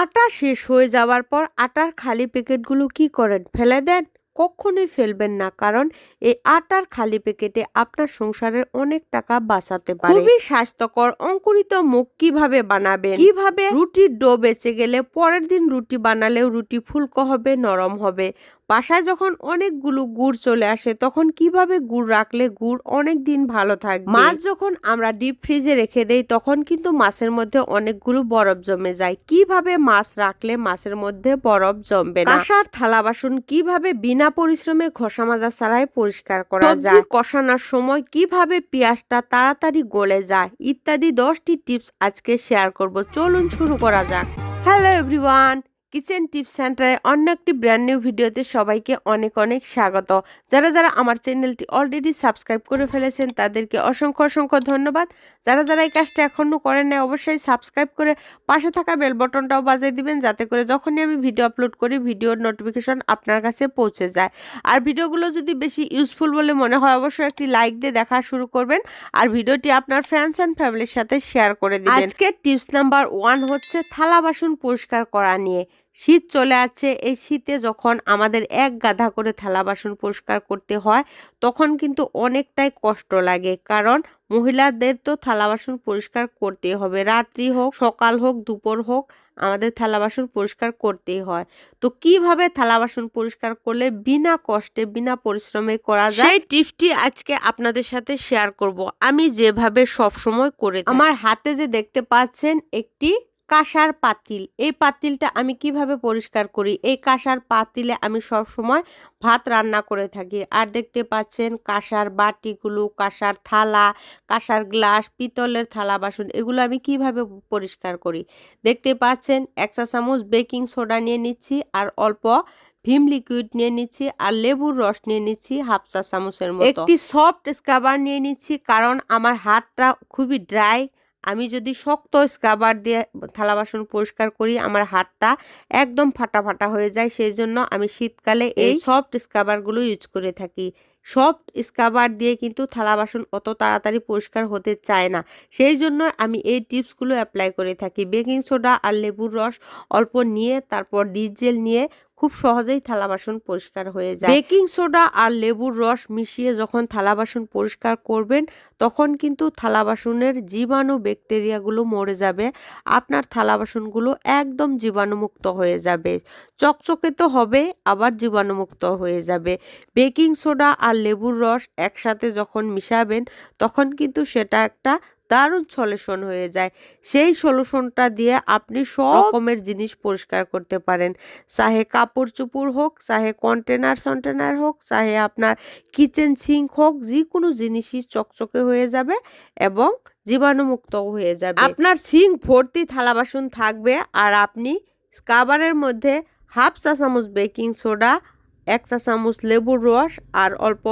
আটা শেষ হয়ে যাওয়ার পর আটার খালি প্যাকেটগুলো কি করেন? ফেলে দেন? কখনোই ফেলবেন না কারণ এই আটার খালি প্যাকেটে আপনার সংসারের অনেক টাকা বাঁচাতে পারে। খুবই স্বাস্থ্যকর অঙ্কুরিত মুখ কীভাবে বানাবেন? কীভাবে? রুটির ডো বেঁচে গেলে পরের দিন রুটি বানালেও রুটি ফুলকো হবে নরম হবে। বাসায় যখন অনেকগুলো গুড় চলে আসে, তখন কীভাবে গুড় রাখলে গুড় অনেক দিন ভালো থাকে মাছ যখন আমরা ডিপ ফ্রিজে রেখে দেই, তখন কিন্তু মাছের মধ্যে অনেকগুলো বরফ জমে যায়। কীভাবে মাছ রাখলে মাছের মধ্যে বরফ জমবে না? কাঁসার থালা বাসন কীভাবে বিনা পরিশ্রমে ঘষা মাজা ছাড়াই পরিষ্কার করা যায়? কষানোর সময় কীভাবে পেঁয়াজটা তাড়াতাড়ি গলে যায়? ইত্যাদি দশটি টিপস আজকে শেয়ার করব। চলুন শুরু করা যাক। হ্যালো এভরিওয়ান কিচেন টিপস সেন্টারে অন্য একটি ব্র্যান্ড নিউ ভিডিওতে সবাইকে অনেক অনেক স্বাগত। যারা যারা আমার চ্যানেলটি অলরেডি সাবস্ক্রাইব করে ফেলেছেন, তাদেরকে অসংখ্য অসংখ্য ধন্যবাদ। যারা যারা এই কাজটা এখনও করেন নাই, অবশ্যই সাবস্ক্রাইব করে পাশে থাকা বেল বটনটাও বাজিয়ে দিবেন, যাতে করে যখনই আমি ভিডিও আপলোড করি ভিডিওর নোটিফিকেশন আপনার কাছে পৌঁছে যায়। আর ভিডিওগুলো যদি বেশি ইউজফুল বলে মনে হয়, অবশ্যই একটি লাইক দিয়ে দেখা শুরু করবেন। আর ভিডিওটি আপনার ফ্রেন্ডস অ্যান্ড ফ্যামিলির সাথে শেয়ার করে দিবেন। আজকের টিপস নাম্বার ওয়ান হচ্ছে থালা বাসন পরিষ্কার করা নিয়ে। শীত চলে আসছে। এই শীতে যখন আমাদের এক গাধা করে থালা বাসন পরিষ্কার করতে হয় তখন কিন্তু অনেকটাই কষ্ট লাগে। কারণ মহিলাদের তো থালা বাসন পরিষ্কার করতেই হবে। রাত্রি হোক সকাল হোক দুপুর হোক আমাদের থালা বাসন পরিষ্কার করতেই হয়। তো কীভাবে থালা বাসন পরিষ্কার করলে বিনা কষ্টে বিনা পরিশ্রমে করা যায়? সেই টিপসটি আজকে আপনাদের সাথে শেয়ার করব। আমি যেভাবে সব সময় করে আমার হাতে যে দেখতে পাচ্ছেন একটি কাঁসার পাতিল। এই পাতিলটা আমি কীভাবে পরিষ্কার করি? এই কাঁসার পাতিলে আমি সব সময় ভাত রান্না করে থাকি। আর দেখতে পাচ্ছেন কাঁসার বাটিগুলো, কাঁসার থালা, কাঁসার গ্লাস, পিতলের থালা, বাসন, এগুলো আমি কীভাবে পরিষ্কার করি? দেখতে পাচ্ছেন এক চা চামচ বেকিং সোডা নিয়ে নিচ্ছি, আর অল্প ভিম লিকুইড নিয়ে নিচ্ছি, আর লেবুর রস নিয়ে নিচ্ছি, হাফ চা চামচের মতো। একটি সফট স্ক্রাবার নিয়ে নিচ্ছি, কারণ আমার হাতটা খুবই ড্রাই আমি যদি শক্ত স্ক্রাবার দিয়ে থালা বাসন পরিষ্কার করি আমার হাতটা একদম ফাটা ফাটা হয়ে যায়। সেই জন্য আমি শীতকালে এই সফট স্ক্রাবারগুলো ইউজ করে থাকি। সফট স্ক্রাবার দিয়ে কিন্তু থালা বাসন অত তাড়াতাড়ি পরিষ্কার হতে চায় না। সেই জন্য আমি এই টিপসগুলো অ্যাপ্লাই করে থাকি। বেকিং সোডা আর লেবুর রস অল্প নিয়ে তারপর ডিজেল নিয়ে খুব সহজেই থালা বাসন পরিষ্কার হয়ে যায়। বেকিং সোডা আর লেবুর রস মিশিয়ে যখন থালা বাসন পরিষ্কার করবেন, তখন কিন্তু থালা বাসনের জীবাণু ব্যাকটেরিয়াগুলো মরে যাবে। আপনার থালা বাসনগুলো একদম জীবাণুমুক্ত হয়ে যাবে। চকচকে তো হবে, আবার জীবাণুমুক্ত হয়ে যাবে। বেকিং সোডা আর লেবুর রস একসাথে যখন মিশাবেন, তখন কিন্তু সেটা একটা দারুণ সলিউশন হয়ে যায়। সেই সলিউশনটা দিয়ে আপনি সব রকমের জিনিস পরিষ্কার করতে পারেন। চাহে কাপড় চুপড় হোক চাহে কন্টেনার সন্টেনার হোক চাহে আপনার কিচেন সিঙ্ক হোক যে কোনো জিনিসই চকচকে হয়ে যাবে এবং জীবাণুমুক্ত হয়ে যাবে। আপনার সিঙ্ক ভর্তি থালা বাসন থাকবে আর আপনি স্কাবারের মধ্যে হাফ চা চামচ বেকিং সোডা এক চা চামচ লেবুর রস আর অল্প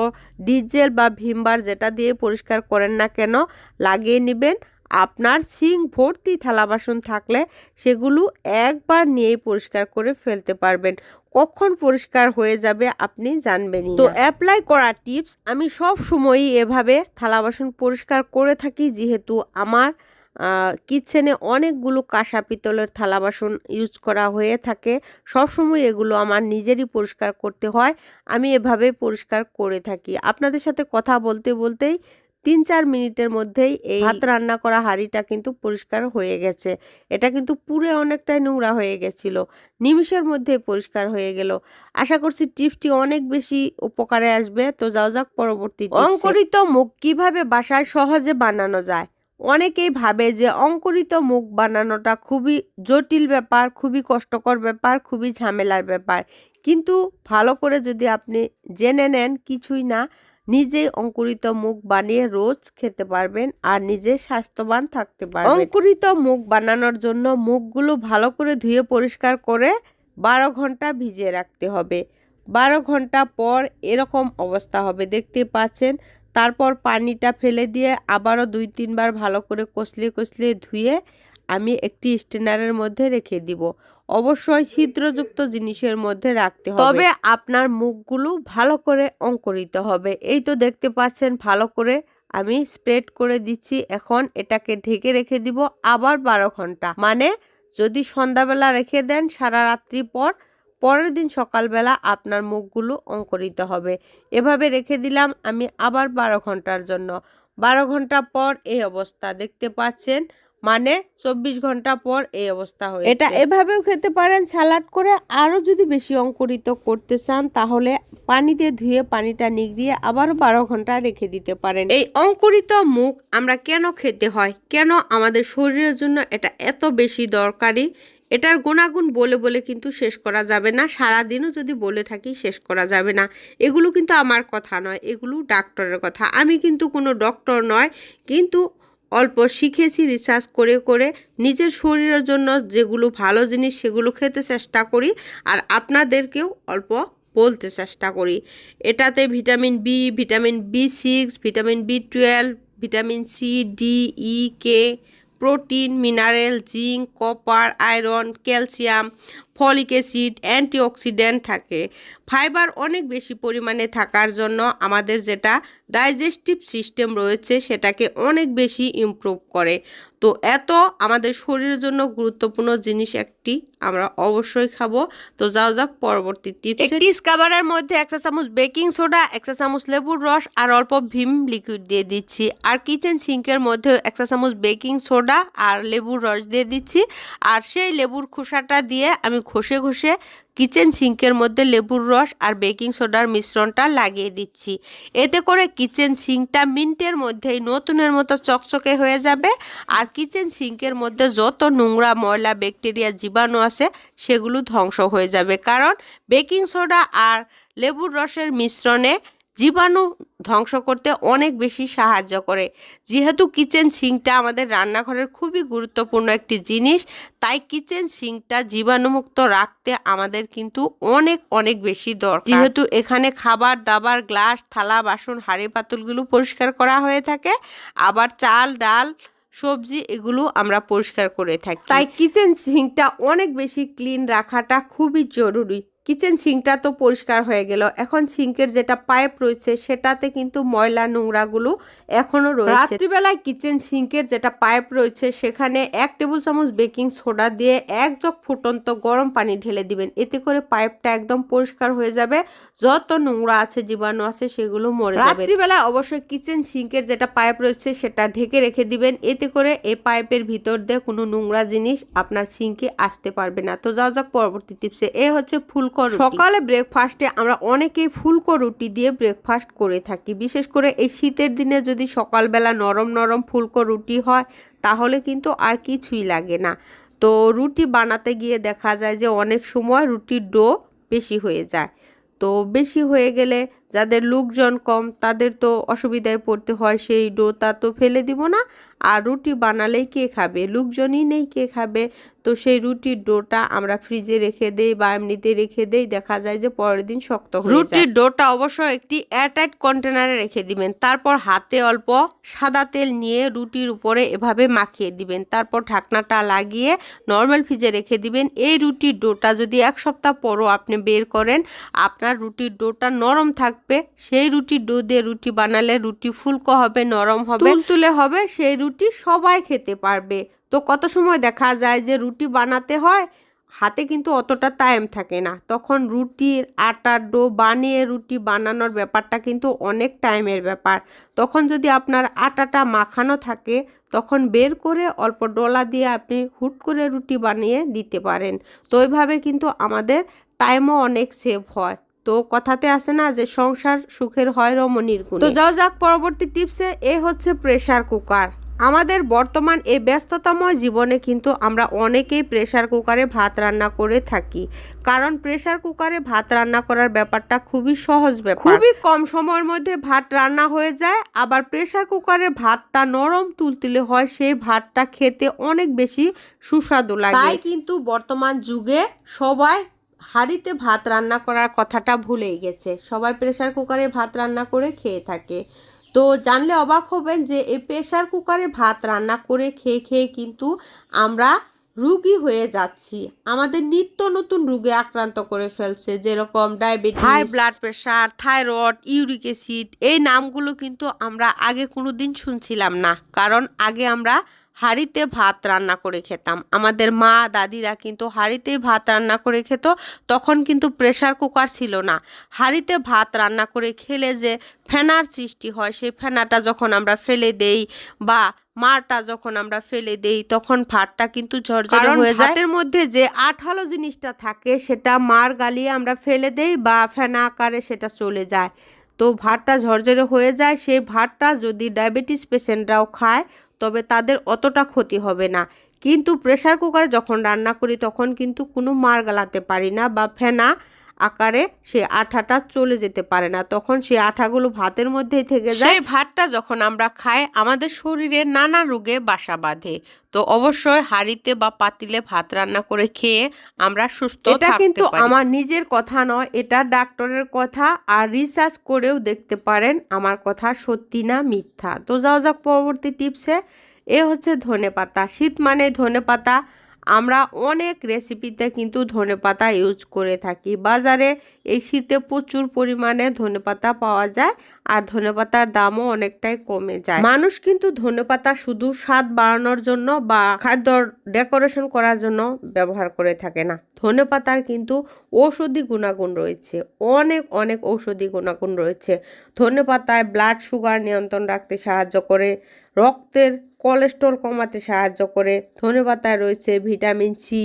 ডিজেল বা ভিমবার যেটা দিয়ে পরিষ্কার করেন না কেন, লাগিয়ে নেবেন। আপনার সিং ভর্তি থালা বাসন থাকলে সেগুলো একবার নিয়েই পরিষ্কার করে ফেলতে পারবেন। কখন পরিষ্কার হয়ে যাবে আপনি জানবেনই তো অ্যাপ্লাই করা টিপস আমি সব সময়ই এভাবে থালা বাসন পরিষ্কার করে থাকি, যেহেতু আমার কিচেনে অনেকগুলো কাঁসা পিতলের থালা বাসন ইউজ করা হয়ে থাকে। সবসময় এগুলো আমার নিজেরই পরিষ্কার করতে হয়। আমি এভাবে পরিষ্কার করে থাকি। আপনাদের সাথে কথা বলতে বলতেই তিন চার মিনিটের মধ্যেই এই ভাত রান্না করা হাঁড়িটা কিন্তু পরিষ্কার হয়ে গেছে। এটা কিন্তু পুরে অনেকটাই নোংরা হয়ে গেছিল। নিমিষের মধ্যে পরিষ্কার হয়ে গেল। আশা করছি টিপসটি অনেক বেশি উপকারে আসবে। তো যাও যাক পরবর্তী অঙ্করিত মুখ কীভাবে বাসায় সহজে বানানো যায়? অনেকেই ভাবে যে অঙ্কুরিত মুখ বানানোটা খুবই জটিল ব্যাপার, খুবই কষ্টকর ব্যাপার, খুবই ঝামেলার ব্যাপার। কিন্তু ভালো করে যদি আপনি জেনে নেন, কিছুই না, নিজেই অঙ্কুরিত মুখ বানিয়ে রোজ খেতে পারবেন আর নিজে স্বাস্থ্যবান থাকতে পারবেন। অঙ্কুরিত মুখ বানানোর জন্য মুখগুলো ভালো করে ধুয়ে পরিষ্কার করে বারো ঘণ্টা ভিজিয়ে রাখতে হবে। বারো ঘণ্টা পর এরকম অবস্থা হবে। দেখতে পাচ্ছেন তারপর পানিটা ফেলে দিয়ে আবারও দুই, তিনবার ভালো করে কষলিয়ে কষলিয়ে ধুয়ে আমি একটি স্টেনারের মধ্যে রেখে দিব। অবশ্যই ছিদ্রযুক্ত জিনিসের মধ্যে রাখতে হবে। তবে আপনার মুখগুলো ভালো করে অঙ্করিত হবে। এই তো দেখতে পাচ্ছেন, ভালো করে আমি স্প্রেড করে দিচ্ছি। এখন এটাকে ঢেকে রেখে দিব আবার বারো ঘণ্টা। মানে যদি সন্ধ্যাবেলা রেখে দেন, সারা রাত্রি পর পরের দিন সকালবেলা আপনার মুখগুলো অঙ্কুরিত হবে। এভাবে রেখে দিলাম আমি আবার বারো ঘণ্টার জন্য। বারো ঘণ্টা পর এই অবস্থা দেখতে পাচ্ছেন? মানে চব্বিশ ঘণ্টা পর এই অবস্থা হয়ে এটা এভাবেও খেতে পারেন স্যালাড করে আরও যদি বেশি অঙ্কুরিত করতে চান তাহলে পানিতে ধুয়ে পানিটা নিগড়িয়ে আবারও বারো ঘণ্টা রেখে দিতে পারেন। এই অঙ্কুরিত মুখ আমরা কেন খেতে হয়? কেন আমাদের শরীরের জন্য এটা এত বেশি দরকারি? এটার গুণাগুণ বলে বলে কিন্তু শেষ করা যাবে না। সারাদিনও যদি বলে থাকি শেষ করা যাবে না। এগুলো কিন্তু আমার কথা নয়, এগুলো ডাক্তারের কথা। আমি কিন্তু কোনো ডক্টর নয়, কিন্তু অল্প শিখেছি রিসার্চ করে করে নিজের শরীরের জন্য যেগুলো ভালো জিনিস সেগুলো খেতে চেষ্টা করি আর আপনাদেরকেও অল্প বলতে চেষ্টা করি। এটাতে vitamin B vitamin B six vitamin B twelve vitamin C D E K protein mineral zinc copper iron calcium folic acid, antioxidant থাকে। ফাইবার অনেক বেশি পরিমাণে থাকার জন্য আমাদের যেটা ডাইজেস্টিভ সিস্টেম রয়েছে সেটাকে অনেক বেশি ইমপ্রুভ করে। তো এত আমাদের শরীরের জন্য গুরুত্বপূর্ণ জিনিস একটি, আমরা অবশ্যই খাব। তো যাও যাক, পরবর্তী টিপস একটি স্কাবারের মধ্যে এক চা চামচ বেকিং সোডা, এক চা চামচ লেবুর রস আর অল্প ভিম লিকুইড দিয়ে দিচ্ছি। আর কিচেন সিঙ্কের মধ্যে এক চা চামচ বেকিং সোডা আর লেবুর রস দিয়ে দিচ্ছি। আর সেই লেবুর খোসাটা দিয়ে আমি ঘষে ঘষে কিচেন সিঙ্কের মধ্যে লেবুর রস আর বেকিং সোডার মিশ্রণটা লাগিয়ে দিচ্ছি। এতে করে কিচেন সিঙ্কটা মিনিটের মধ্যেই নতুনের মতো চকচকে হয়ে যাবে আর কিচেন সিঙ্কের মধ্যে যত নোংরা ময়লা ব্যাকটেরিয়া জীবাণু আছে সেগুলো ধ্বংস হয়ে যাবে। কারণ বেকিং সোডা আর লেবুর রসের মিশ্রণে জীবাণু ধ্বংস করতে অনেক বেশি সাহায্য করে। যেহেতু কিচেন সিঙ্কটা আমাদের রান্নাঘরের খুবই গুরুত্বপূর্ণ একটি জিনিস, তাই কিচেন সিঙ্কটা জীবাণুমুক্ত রাখতে আমাদের কিন্তু অনেক অনেক বেশি দরকার। যেহেতু এখানে খাবার, দাবার, গ্লাস, থালা, বাসন, হাড়ি, পাতুলগুলো পরিষ্কার করা হয়ে থাকে, আবার চাল, ডাল, সবজি এগুলো আমরা পরিষ্কার করে থাকি। তাই কিচেন সিঙ্কটা অনেক বেশি ক্লিন রাখাটা খুবই জরুরি। কিচেন সিঙ্কটা তো পরিষ্কার হয়ে গেল। এখন সিঙ্কের যেটা পাইপ রয়েছে সেটাতে কিন্তু ময়লা নোংরাগুলো এখনও রয়েছে। রাত্রিবেলায় কিচেন সিঙ্কের যেটা পাইপ রয়েছে সেখানে এক টেবিল চামচ বেকিং সোডা দিয়ে এক জগ ফুটন্ত গরম পানি ঢেলে দিবেন। এতে করে পাইপটা একদম পরিষ্কার হয়ে যাবে। যত নোংরা আছে জীবাণু আছে সেগুলো মরে যাবে। রাত্রিবেলায় অবশ্যই কিচেন সিঙ্কের যেটা পাইপ রয়েছে সেটা ঢেকে রেখে দিবেন। এতে করে এই পাইপের ভিতর দিয়ে কোনো নোংরা জিনিস আপনার সিঙ্কে আসতে পারবে না। তো যাও যাক পরবর্তী টিপসে। এ হচ্ছে ফুলকো সকালে ব্রেকফাস্টে আমরা অনেকেই ফুলকো রুটি দিয়ে ব্রেকফাস্ট করে থাকি। বিশেষ করে এই শীতের দিনে যদি সকালবেলা নরম নরম ফুলকো রুটি হয়, তাহলে কিন্তু আর কিছুই লাগে না। তো রুটি বানাতে গিয়ে দেখা যায় যে অনেক সময় রুটির ডো বেশি হয়ে যায়। তো বেশি হয়ে গেলে যাদের লোকজন কম, তাদের তো অসুবিধায় পড়তে হয় সেই ডোটা তো ফেলে দিব না। আর রুটি বানালেই কে খাবে? লোকজনই নেই কে খাবে? তো সেই রুটির ডোটা আমরা ফ্রিজে রেখে দেই বা এমনিতে রেখে দেই দেখা যায় যে পরের দিন শক্ত হয়ে রুটির ডোটা অবশ্য একটি এয়ারটাইট কন্টেনারে রেখে দিবেন তারপর হাতে অল্প সাদা তেল নিয়ে রুটির উপরে এভাবে মাখিয়ে দিবেন তারপর ঢাকনাটা লাগিয়ে নর্মাল ফ্রিজে রেখে দিবেন। এই রুটির ডোটা যদি এক সপ্তাহ পরও আপনি বের করেন আপনার রুটির ডোটা নরম থাকবে সেই রুটির ডো দিয়ে রুটি বানালে রুটি ফুলকো হবে নরম হবে। তুলে হবে সেই রুটি সবাই খেতে পারবে। তো কত সময় দেখা যায় যে রুটি বানাতে হয়? হাতে কিন্তু অতটা টাইম থাকে না। তখন রুটির আটার ডো বানিয়ে রুটি বানানোর ব্যাপারটা কিন্তু অনেক টাইমের ব্যাপার। তখন যদি আপনার আটাটা মাখানো থাকে, তখন বের করে অল্প ডলা দিয়ে আপনি হুট করে রুটি বানিয়ে দিতে পারেন। তো ওইভাবে কিন্তু আমাদের টাইমও অনেক সেভ হয়। তো কথাতে আসে না যে সংসার সুখের হয় রমণীর তো যাও যাক, পরবর্তী টিপসে এ হচ্ছে প্রেসার কুকার আমাদের বর্তমান এই ব্যস্ততাময় জীবনে কিন্তু আমরা অনেকেই প্রেশার কুকারে ভাত রান্না করে থাকি। কারণ প্রেশার কুকারে ভাত রান্না করার ব্যাপারটা খুবই সহজ ব্যাপার। খুবই কম সময়ের মধ্যে ভাত রান্না হয়ে যায় আবার প্রেশার কুকারে ভাতটা নরম তুলতুলে হয় সেই ভাতটা খেতে অনেক বেশি সুস্বাদু লাগে। তাই কিন্তু বর্তমান যুগে সবাই হাঁড়িতে ভাত রান্না করার কথাটা ভুলেই গেছে। সবাই প্রেশার কুকারে ভাত রান্না করে খেয়ে থাকে। তো জানলে অবাক হবেন যে এই প্রেশার কুকারে ভাত রান্না করে খেয়ে খেয়ে কিন্তু আমরা রুগী হয়ে যাচ্ছি। আমাদের নিত্য নতুন রোগে আক্রান্ত করে ফেলছে, যেরকম diabetes high blood pressure thyroid uric acid এই নামগুলো কিন্তু আমরা আগে কোনো দিন শুনছিলাম না। কারণ আগে আমরা হাঁড়িতে ভাত রান্না করে খেতাম। আমাদের মা দাদিরা কিন্তু হাঁড়িতেই ভাত রান্না করে খেত তখন কিন্তু প্রেসার কুকার ছিল না। হাঁড়িতে ভাত রান্না করে খেলে যে ফেনার সৃষ্টি হয় সেই ফেনাটা যখন আমরা ফেলে দেই বা মারটা যখন আমরা ফেলে দেই তখন ভাতটা কিন্তু ঝরঝরে হয়ে যায়। ভাতের মধ্যে যে আঠালো জিনিসটা থাকে সেটা মার গালিয়ে আমরা ফেলে দেই বা ফেনা আকারে সেটা চলে যায়। তো ভাতটা ঝরঝরে হয়ে যায় সেই ভাতটা যদি ডায়াবেটিস পেশেন্টরাও খায় তবে তাদের অতটা ক্ষতি হবে না। কিন্তু প্রেসার কুকারে যখন রান্না করি তখন কিন্তু কোনো মার গালাতে পারি না বা ফেনা আকারে সে আঠাটা চলে যেতে পারে না। তখন সেই আঠাগুলো ভাতের মধ্যেই থেকে যায়। সেই ভাতটা যখন আমরা খাই আমাদের শরীরে নানা রোগে বাসা বাঁধে। তো অবশ্যই হাঁড়িতে বা পাতিলে ভাত রান্না করে খেয়ে আমরা সুস্থ এটা কিন্তু আমার নিজের কথা নয় এটা ডাক্তারের কথা। আর রিসার্চ করেও দেখতে পারেন আমার কথা সত্যি না মিথ্যা। তো যাও যাক পরবর্তী টিপসে এ। হচ্ছে ধনে পাতা শীত মানে ধনে পাতা আমরা অনেক রেসিপিতে কিন্তু ধনেপাতা ইউজ করে থাকি। বাজারে এই শীতে প্রচুর পরিমাণে ধনেপাতা পাওয়া যায় আর ধনেপাতার দামও অনেকটাই কমে যায়। মানুষ কিন্তু ধনেপাতা শুধু স্বাদ বাড়ানোর জন্য বা খাদ্য ডেকোরেশন করার জন্য ব্যবহার করে থাকে না। ধনেপাতার কিন্তু ঔষধি গুণাগুণ রয়েছে। অনেক অনেক ঔষধি গুণাগুণ রয়েছে। ধনেপাতায় ব্লাড সুগার নিয়ন্ত্রণ রাখতে সাহায্য করে রক্তের কোলেস্ট্রল কমাতে সাহায্য করে। ধনেপাতায় রয়েছে ভিটামিন সি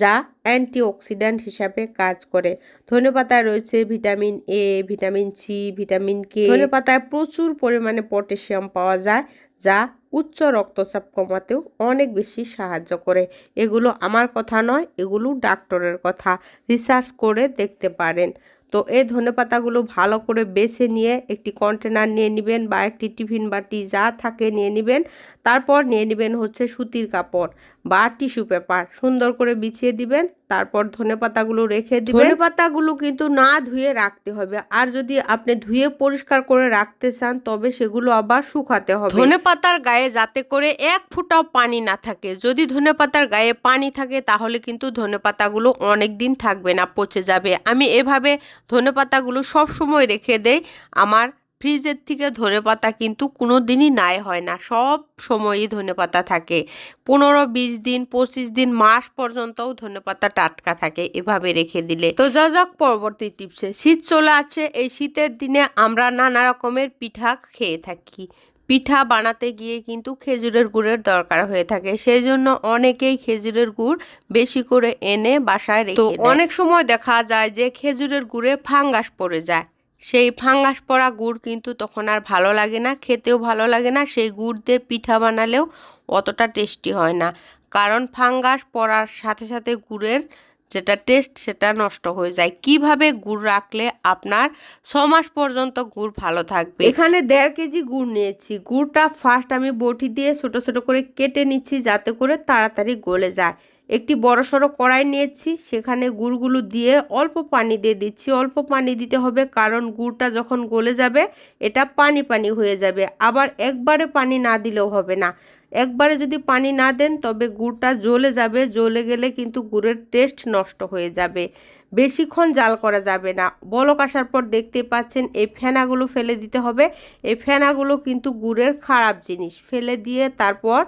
যা অ্যান্টিঅক্সিডেন্ট হিসাবে কাজ করে। ধনেপাতায় রয়েছে vitamin A vitamin C vitamin K ধনেপাতায় প্রচুর পরিমাণে পটাশিয়াম পাওয়া যায়, যা উচ্চ রক্তচাপ কমাতেও অনেক বেশি সাহায্য করে। এগুলো আমার কথা নয়, এগুলো ডাক্তারের কথা। রিসার্চ করে দেখতে পারেন। তো এই ধনেপাতাগুলো ভালো করে বেছে নিয়ে একটি কন্টেনার নিয়ে নেবেন বা একটি টিফিন বাটি যা থাকে নিয়ে নেবেন। তারপর নিয়ে নেবেন হচ্ছে সুতির কাপড়। বা টিস্যু পেপার সুন্দর করে বিছিয়ে দিবেন তারপর ধনে পাতাগুলো রেখে দিবেন। ধনে পাতাগুলো কিন্তু না ধুয়ে রাখতে হবে। আর যদি আপনি ধুয়ে পরিষ্কার করে রাখতে চান তবে সেগুলো আবার শুকাতে হবে। ধনে পাতার গায়ে যাতে করে এক ফুটাও পানি না থাকে। যদি ধনে পাতার গায়ে পানি থাকে তাহলে কিন্তু ধনে পাতাগুলো অনেক দিন থাকবে না পচে যাবে। আমি এভাবে ধনে পাতাগুলো সব সময় রেখে দেই। আমার ফ্রিজের থেকে ধনে পাতা কিন্তু কোনো দিনই নাই হয় না। সব সময়ই ধনে পাতা থাকে। পনেরো বিশ দিন পঁচিশ দিন মাস পর্যন্তও ধনে পাতা টাটকা থাকে এভাবে রেখে দিলে। তো যাক পরবর্তী টিপসে। শীত চলে আছে এই শীতের দিনে আমরা নানা রকমের পিঠা খেয়ে থাকি। পিঠা বানাতে গিয়ে কিন্তু খেজুরের গুড়ের দরকার হয়ে থাকে। সেই জন্য অনেকেই খেজুরের গুড় বেশি করে এনে বাসায় রেখে অনেক সময় দেখা যায় যে খেজুরের গুড়ে ফাঙ্গাস পড়ে যায়। সেই ফাঙ্গাস পড়া গুড় কিন্তু তখন আর ভালো লাগে না, খেতেও ভালো লাগে না। সেই গুড় দিয়ে পিঠা বানালেও অতটা টেস্টি হয় না। কারণ ফাঙ্গাস পড়ার সাথে সাথে গুড়ের যেটা টেস্ট সেটা নষ্ট হয়ে যায়। কীভাবে গুড় রাখলে আপনার ছ মাস পর্যন্ত গুড় ভালো থাকবে? এখানে দেড় কেজি গুড় নিয়েছি। গুড়টা ফার্স্ট আমি বটি দিয়ে ছোট ছোট করে কেটে নিচ্ছি যাতে করে তাড়াতাড়ি গলে যায়। একটি বড় সড়ো কড়াই নিয়েছি, সেখানে গুড়গুলো দিয়ে অল্প পানি দিয়ে দিচ্ছি। অল্প পানি দিতে হবে কারণ গুড়টা যখন গলে যাবে, এটা পানি পানি হয়ে যাবে। আবার একবারে পানি না দিলেও হবে না। একবারে যদি পানি না দেন, তবে গুড়টা জ্বলে যাবে। জ্বলে গেলে কিন্তু গুড়ের টেস্ট নষ্ট হয়ে যাবে। বেশিক্ষণ জাল করা যাবে না। বলক আসার পর দেখতে পাচ্ছেন, এই ফেনাগুলো ফেলে দিতে হবে। এই ফেনাগুলো কিন্তু গুড়ের খারাপ জিনিস। ফেলে দিয়ে তারপর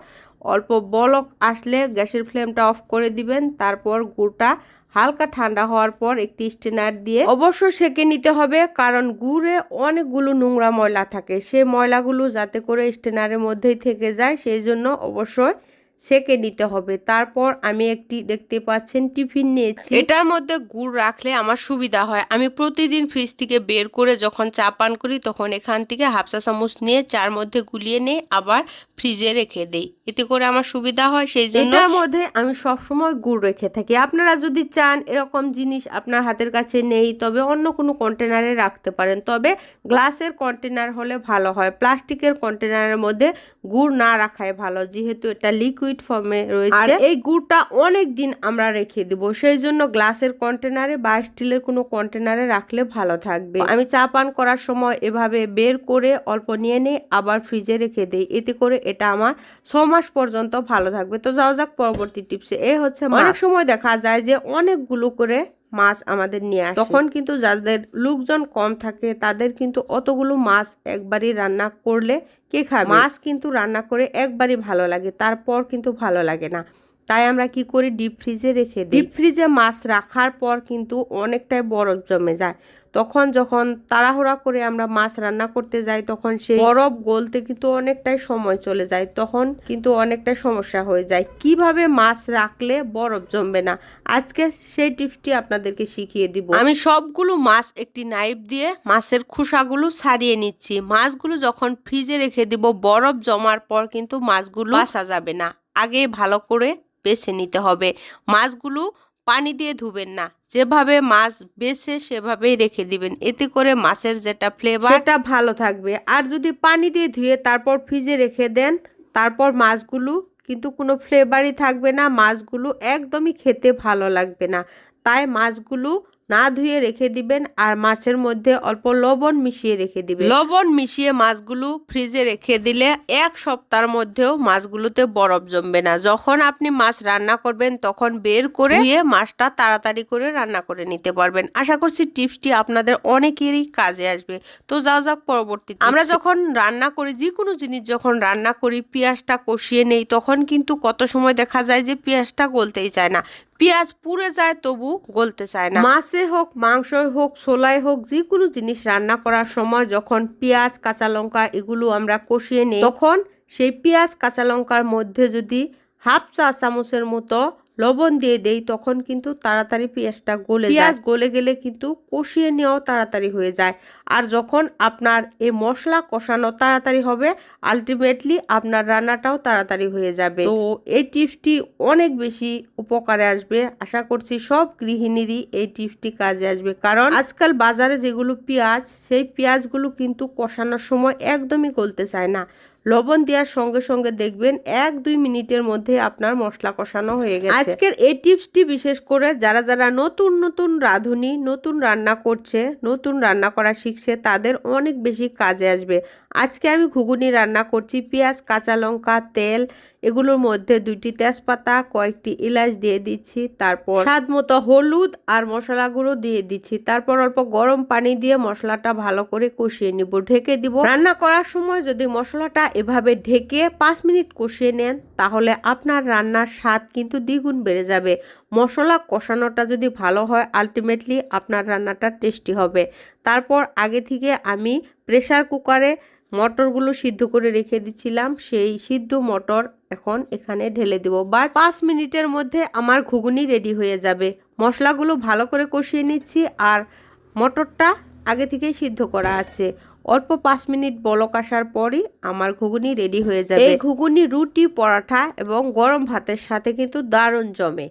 অল্প বলক আসলে গ্যাসের ফ্লেমটা অফ করে দিবেন। তারপর গুড়টা হালকা ঠান্ডা হওয়ার পর একটি স্টেনার দিয়ে অবশ্য সেকে নিতে হবে, কারণ গুড়ে অনেকগুলো নোংরা ময়লা থাকে। সে ময়লাগুলো যাতে করে স্টেনারের মধ্যেই থেকে যায়, সেই জন্য অবশ্যই সেকে নিতে হবে। তারপর আমি একটি দেখতে পাচ্ছেন টিফিন নিয়েছি। এটার মধ্যে গুড় রাখলে আমার সুবিধা হয়। আমি প্রতিদিন ফ্রিজ থেকে বের করে যখন চা পান করি, তখন এখান থেকে হাফসা চামচ নিয়ে চার মধ্যে গুলিয়ে নিয়ে আবার ফ্রিজে রেখে দেই। এতে করে আমার সুবিধা হয় সেই জন্য এটার মধ্যে আমি সব সময় গুড় রেখে থাকি। আপনারা যদি চান এরকম জিনিস আপনার হাতের কাছে নেই তবে অন্য কোনো কন্টেনারে রাখতে পারেন। তবে গ্লাসের কন্টেনার হলে ভালো হয়। প্লাস্টিকের কন্টেনারের মধ্যে গুড় না রাখাই ভালো যেহেতু এটা লিকুইড ফর্মে রয়েছে। আর এই গুড়টা অনেক দিন আমরা রেখে দিব সেই জন্য গ্লাসের কন্টেনারে বা স্টিলের কোনো কন্টেনারে রাখলে ভালো থাকবে। আমি চা পান করার সময় এভাবে বের করে অল্প নিয়ে নিই আবার ফ্রিজে রেখে দিই। এতে করে এটা আমার ছ মাস পর্যন্ত ভালো থাকবে। তো যাওয়া যাক পরবর্তী টিপসে এ। হচ্ছে অনেক সময় দেখা যায় যে অনেকগুলো করে মাছ আমাদের নিয়ে আসে। তখন কিন্তু যাদের লোকজন কম থাকে তাদের কিন্তু অতগুলো মাছ একবারই রান্না করলে কে খাবে? মাছ কিন্তু রান্না করে একবারই ভালো লাগে তারপর কিন্তু ভালো লাগে না। তাই আমরা কি করি? ডিপ ফ্রিজে রেখে দিই। ডিপ ফ্রিজে মাছ রাখার পর কিন্তু অনেকটাই বরফ জমে যায়। তখন যখন তাড়াহুড়া করে আমরা মাছ রান্না করতে যাই, তখন সেই বরফ গলতে কিন্তু অনেকটাই সময় চলে যায়। তখন কিন্তু অনেকটাই সমস্যা হয়ে যায়। কীভাবে মাছ রাখলে বরফ জমবে না? আজকে সেই টিপসটি আপনাদেরকে শিখিয়ে দিব। আমি সবগুলো মাছ একটি নাইফ দিয়ে মাছের খোসাগুলো ছাড়িয়ে নিচ্ছি। মাছগুলো যখন ফ্রিজে রেখে দিব, বরফ জমার পর কিন্তু মাছগুলো আসা যাবে না। আগে ভালো করে বেছে নিতে হবে। মাছগুলো পানি দিয়ে ধুবেন না। যেভাবে মাছ বেছে সেভাবেই রেখে দিবেন। এতে করে মাছের যেটা ফ্লেভার ভালো থাকবে। আর যদি পানি দিয়ে ধুয়ে তারপর ফ্রিজে রেখে দেন, তারপর মাছগুলো কিন্তু কোনো ফ্লেভারই থাকবে না। মাছগুলো একদমই খেতে ভালো লাগবে না। তাই মাছগুলো না ধুয়ে রেখে দিবেন আর মাছের মধ্যে অল্প লবণ মিশিয়ে রেখে দিবেন। লবণ মিশিয়ে মাছগুলো ফ্রিজে রেখে দিলে এক সপ্তাহের মধ্যেও মাছগুলোতে বরফ জমবে না। যখন আপনি মাছ রান্না করবেন তখন বের করে ধুয়ে মাছটা তাড়াতাড়ি করে রান্না করে নিতে পারবেন। আশা করছি টিপসটি আপনাদের অনেকেরই কাজে আসবে। তো যাও যাক পরবর্তী আমরা যখন রান্না করি যে কোনো জিনিস যখন রান্না করি পেঁয়াজটা কষিয়ে নেই তখন কিন্তু কত সময় দেখা যায় যে পেঁয়াজটা গলতেই চায় না। পেঁয়াজ পুড়ে যায়, তবু গলতে চায় না। মাছে হোক, মাংসই হোক ছোলাই হোক যে কোনো জিনিস রান্না করার সময় যখন পেঁয়াজ, কাঁচা লঙ্কা এগুলো আমরা কষিয়ে নিই, তখন সেই পেঁয়াজ, কাঁচা লঙ্কার মধ্যে যদি হাফ চা চামচের মতো লবণ দিয়ে দেই, তখন কিন্তু তাড়াতাড়ি পেঁয়াজটা গলে পেঁয়াজ গলে গেলে কিন্তু কষিয়ে নেওয়াও তাড়াতাড়ি হয়ে যায়। আর যখন আপনার এই মশলা কষানো তাড়াতাড়ি হবে আলটিমেটলি আপনার রান্নাটাও তাড়াতাড়ি হয়ে যাবে। তো এই টিপসটি অনেক বেশি উপকারে আসবে। আশা করছি সব গৃহিণীরই এই টিপসটি কাজে আসবে। কারণ আজকাল বাজারে যেগুলো পেঁয়াজ, সেই পেঁয়াজগুলো কিন্তু কষানোর সময় একদমই গলতে চায় না। লবণ দেওয়ার সঙ্গে সঙ্গে দেখবেন এক দুই মিনিটের মধ্যে আপনার মশলা কষানো হয়ে গেছে। আজকের এই টিপসটি বিশেষ করে যারা যারা নতুন নতুন রাঁধুনি, নতুন রান্না করছে, নতুন রান্না করা শিখছে, তাদের অনেক বেশি কাজে আসবে। আজকে আমি ঘুগুনি রান্না করছি, পেঁয়াজ, কাঁচা লঙ্কা, তেল, এগুলোর মধ্যে দুইটি তেজপাতা, কয়েকটি এলাচ দিয়ে দিচ্ছি, তারপর স্বাদ মতো হলুদ আর মশলা গুঁড়ো দিয়ে দিচ্ছি, তারপর অল্প গরম পানি দিয়ে মশলাটা ভালো করে কষিয়ে নিব, ঢেকে দিব। রান্না করার সময় যদি মশলাটা এভাবে ঢেকে পাঁচ মিনিট কষিয়ে নেন, তাহলে আপনার রান্নার স্বাদ কিন্তু দ্বিগুণ বেড়ে যাবে। মশলা কষানোটা যদি ভালো হয় আলটিমেটলি আপনার রান্নাটা টেস্টি হবে। তারপর আগে থেকে আমি প্রেসার কুকারে মটরগুলো সিদ্ধ করে রেখে দিচ্ছিলাম। সেই সিদ্ধ মটর এখন এখানে ঢেলে দেবো। বা পাঁচ মিনিটের মধ্যে আমার ঘুগনি রেডি হয়ে যাবে। মশলাগুলো ভালো করে কষিয়ে নিচ্ছি আর মটরটা আগে থেকেই সিদ্ধ করা আছে। অল্প পাঁচ মিনিট বলক আসার পরই আমার ঘুগুনি রেডি হয়ে যাবে। এই ঘুগুনি, রুটি পরাঠা এবং গরম ভাতের সাথে কিন্তু দারুণ জমে।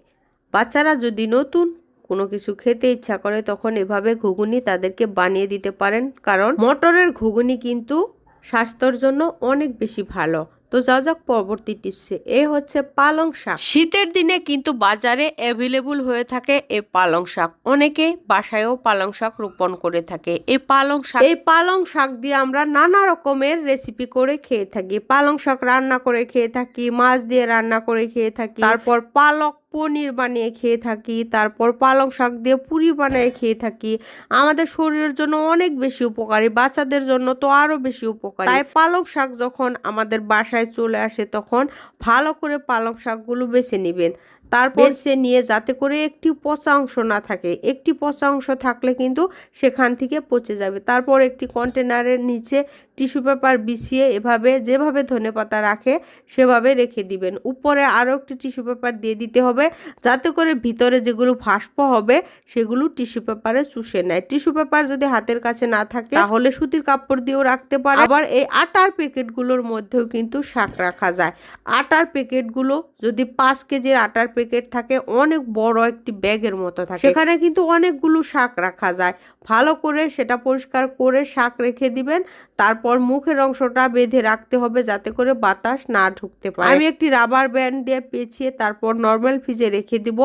বাচ্চারা যদি নতুন কোনো কিছু খেতে ইচ্ছা করে, তখন এভাবে ঘুগুনি তাদেরকে বানিয়ে দিতে পারেন। কারণ মটরের ঘুগুনি কিন্তু স্বাস্থ্যর জন্য অনেক বেশি ভালো। তো যা যাক পরবর্তী টিপসে এ। হচ্ছে পালং শাক। শীতের দিনে কিন্তু বাজারে অ্যাভেলেবল হয়ে থাকে এ পালং শাক। অনেকে বাসায়ও পালং শাক রোপণ করে থাকে। এই পালং শাক এই পালং শাক দিয়ে আমরা নানা রকমের রেসিপি করে খেয়ে থাকি। পালং শাক রান্না করে খেয়ে থাকি মাছ দিয়ে রান্না করে খেয়ে থাকি। তারপর পালক পনির বানিয়ে খেয়ে থাকি, তারপর পালং শাক দিয়ে পুরি বানিয়ে খেয়ে থাকি। আমাদের শরীরের জন্য অনেক বেশি উপকারী, বাচ্চাদের জন্য তো আরও বেশি উপকারী। তাই পালং শাক যখন আমাদের বাসায় চলে আসে, তখন ভালো করে পালং শাকগুলো বেছে নেবেন। তারপর সে নিয়ে যাতে করে একটি পচা অংশ না থাকে একটি পচা অংশ থাকলে কিন্তু সেখান থেকে পচে যাবে। তারপর একটি কন্টেনারের নিচে টিস্যু পেপার বিছিয়ে এভাবে যেভাবে ধনে পাতা রাখে সেভাবে রেখে দিবেন। উপরে আরও একটি টিস্যু পেপার দিয়ে দিতে হবে যাতে করে ভিতরে যেগুলো ভাস্প হবে সেগুলো টিস্যু পেপারে চুষে নেয়। টিস্যু পেপার যদি হাতের কাছে না থাকে তাহলে সুতির কাপড় দিয়েও রাখতে পারে। আবার এই আটার প্যাকেটগুলোর মধ্যেও কিন্তু শাক রাখা যায়। আটার প্যাকেটগুলো যদি পাঁচ কেজির আটার প্যাকেট থাকে অনেক বড় একটি ব্যাগের মতো থাকে। সেখানে কিন্তু অনেকগুলো শাক রাখা যায়। ভালো করে সেটা পরিষ্কার করে শাক রেখে দিবেন তারপর মুখের অংশটা বেঁধে রাখতে হবে যাতে করে বাতাস না ঢুকতে পারে। আমি একটি রাবার ব্যান্ড দিয়ে পেঁচিয়ে তারপর নর্মাল ফ্রিজে রেখে দিব।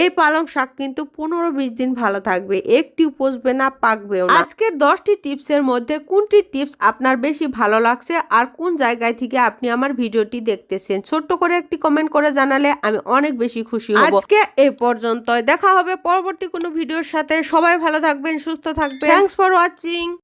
এই পালং শাক কিন্তু পনেরো বিশ দিন ভালো থাকবে একটিও পচবে না পাকবেও না। আজকের দশটি টিপসের মধ্যে কোনটি টিপস আপনার বেশি ভালো লাগছে আর কোন জায়গায় থেকে আপনি আমার ভিডিওটি দেখতেছেন? ছোট্ট করে একটি কমেন্ট করে জানালে আমি অনেক বেশি খুশি হব। আজকে এই পর্যন্তই। দেখা হবে পরবর্তী কোনো ভিডিওর সাথে। সবাই ভালো থাকবেন সুস্থ থাকবেন। Thanks for watching